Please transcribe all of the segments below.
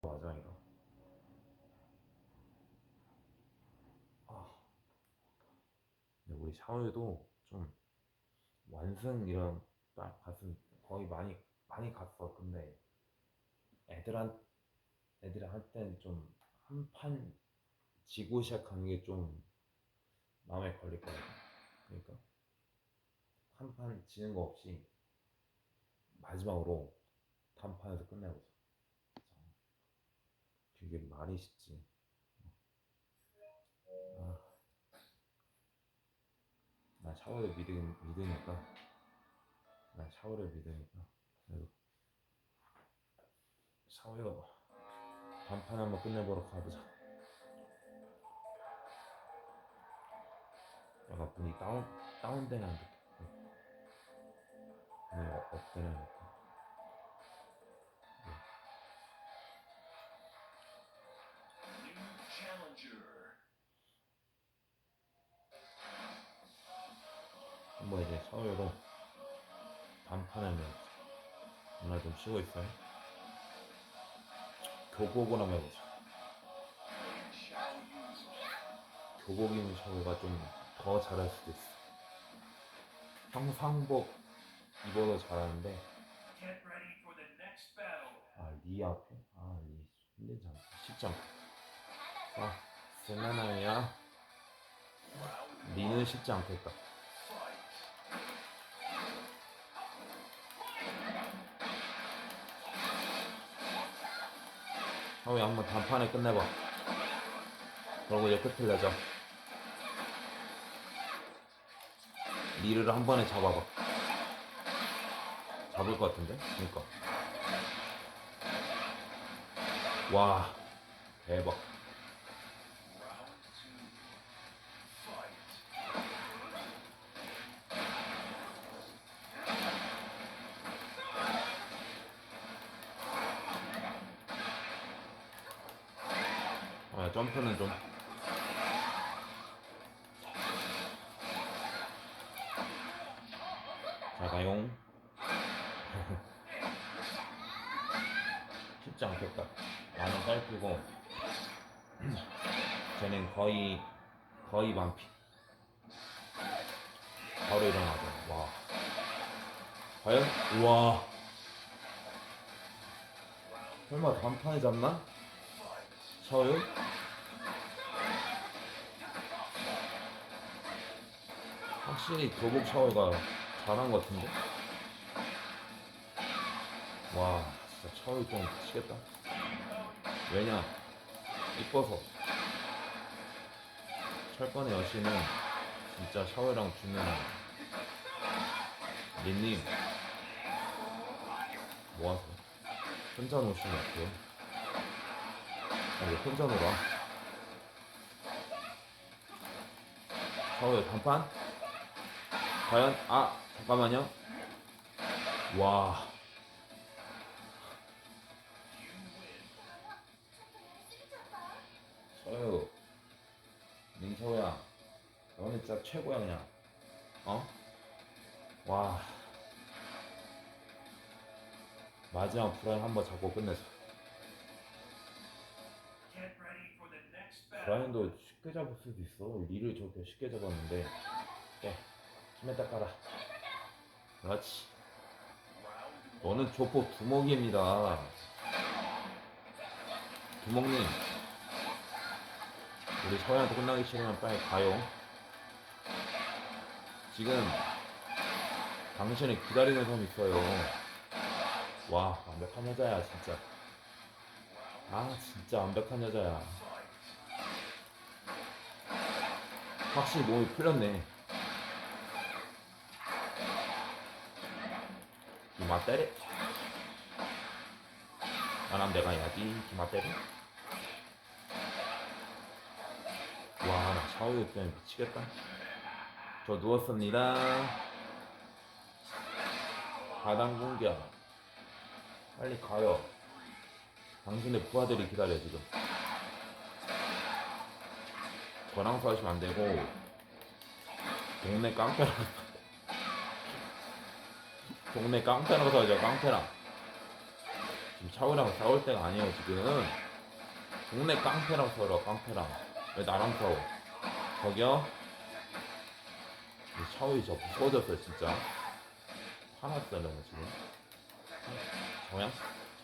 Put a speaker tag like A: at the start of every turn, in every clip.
A: 맞아 이거. 아. 근데 우리 샤오유도 좀 완승 이런 딱 갔으면 거의 많이 많이 갔어. 근데 애들한 애들이 할 땐 좀 한 판 지고 시작하는 게 좀 마음에 걸릴 거야. 그러니까 한 판 지는 거 없이 마지막으로 단판에서 끝내보자. 그게 말이 쉽지. 아, 나 샤워를 믿으, 믿으니까. 나 샤워를 믿으니까. 샤워요. 단판 한번 끝내보러 가보자. 약간 분위기 다운, 다운되는 느낌. 분위기 업- 업되는 느 한번 이제 샤워로 단판을 오늘 좀 쉬고 있어요. 교복을 한번 해보자. 교복 입는 샤워가 좀 더 잘할 수도 있어. 평상복 입어도 잘하는데. 아 리 앞에 아 리 힘들지 않다 쉽지 않다. 아 세나나야 리는 쉽지 않겠다. 하우이 한번 단판에 끝내봐. 그러고 이제 끝을 내자. 리를 한 번에 잡아봐. 잡을 것 같은데? 그니까. 와, 대박. 아, 점프는 좀. 잘 가용. 쉽지 않겠다. 나는 짧고, 쟤는 거의, 거의 반피. 바로 일어나죠. 와. 과연? 우와. 설마 단판에 잡나? 샤워요? 확실히 교복 샤워가 잘한 것 같은데? 와, 진짜 샤워 좀 미치겠다. 왜냐? 이뻐서. 철권의 여신은 진짜 샤워랑 주는 린님 모아서 혼자 노시면 어때요? 아, 왜 혼자 놀아? 샤워의 단판? 과연? 아, 잠깐만요. 와. 샤워요. 민서야. 너는 진짜 최고야, 그냥. 어? 와. 마지막 불안 한번 잡고 끝내자. 브라인도 쉽게 잡을 수도 있어. 리를 저렇게 쉽게 잡았는데. 야, 힘에다 깔아. 그렇지.
B: Round
A: 너는 조폭 두목입니다. 두목님. 우리 서현한테 끝나기 싫으면 빨리 가요. 지금 당신을 기다리는 사람 있어요. 와, 완벽한 여자야, 진짜. 아, 진짜 완벽한 여자야. 확실히 몸이 풀렸네. 기마 때려. 나랑 내가 해야지. 기마 때려. 와, 나 샤워유 때문에 미치겠다. 저 누웠습니다. 바당 공격. 빨리 가요. 당신의 부하들이 기다려, 지금. 권항수 하시면 안 되고, 동네 깡패라. 동네 깡패라고 하죠, 깡패라. 지금 샤오랑 싸울 때가 아니에요 지금. 동네 깡패랑 싸우러 깡패랑 왜 나랑 싸워? 저기요? 이 샤오이 저 무서워졌어요 진짜. 화났어요 지금. 저양?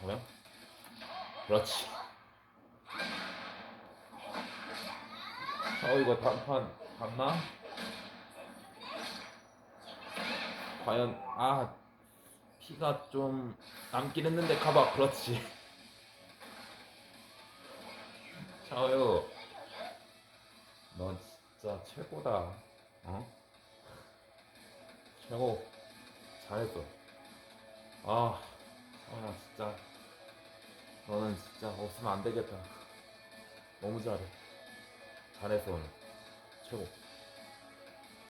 A: 저양? 그렇지 샤오이가 단판 갔나? 과연 아 피가 좀 남긴 했는데 가봐. 그렇지. 샤오유 넌 진짜 최고다. 어? 최고. 잘했어. 아 샤오야 진짜. 너는 진짜 없으면 안 되겠다. 너무 잘해 잘했어 오늘 최고